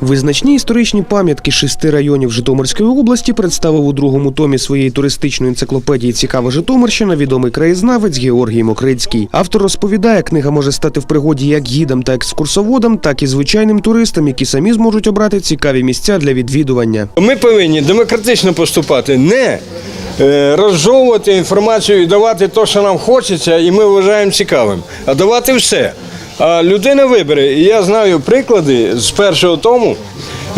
Визначні історичні пам'ятки шести районів Житомирської області представив у другому томі своєї туристичної енциклопедії Цікава Житомирщина відомий краєзнавець Георгій Мокрицький. Автор розповідає, книга може стати в пригоді як гідам та екскурсоводам, так і звичайним туристам, які самі зможуть обрати цікаві місця для відвідування. Ми повинні демократично поступати, не е, розжовувати інформацію і давати те, що нам хочеться, і ми вважаємо цікавим, а давати все. А людина вибере. І я знаю приклади з першого тому.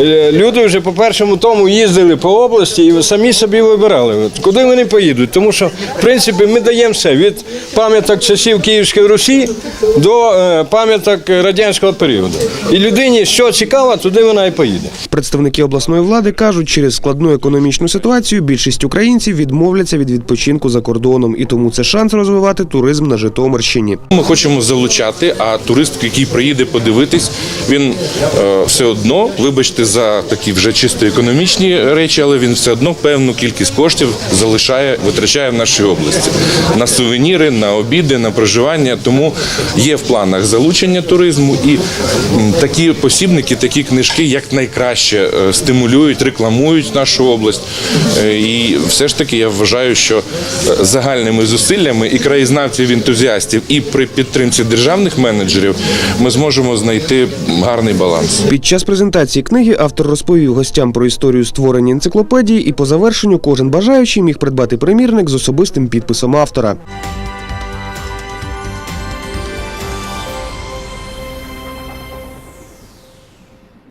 Е, Люди вже по першому тому їздили по області і самі собі вибирали, куди вони поїдуть. Тому що, в принципі, ми даємо все від пам'яток часів Київської Русі до е, пам'яток радянського періоду. І людині, що цікаво, туди вона і поїде. Представники обласної влади кажуть, через складну економічну ситуацію більшість українців відмовляться від відпочинку за кордоном, і тому це шанс розвивати туризм на Житомирщині. Ми хочемо залучати, а турист, який приїде подивитись, він е, все одно, вибачте за такі вже чисто економічні речі, але він все одно певну кількість коштів залишає, витрачає в нашій області на сувеніри, на обіди, на проживання. Тому є в планах залучення туризму і такі посібники, такі книжки як найкраще е, стимулюють, рекламують нашу область. Е, І все ж таки я вважаю, що е, загальними зусиллями і краєзнавців, і ентузіастів, і при підтримці державних менеджерів ми зможемо знайти гарний баланс. Під час презентації книги автор розповів гостям про історію створення енциклопедії, і по завершенню кожен бажаючий міг придбати примірник з особистим підписом автора.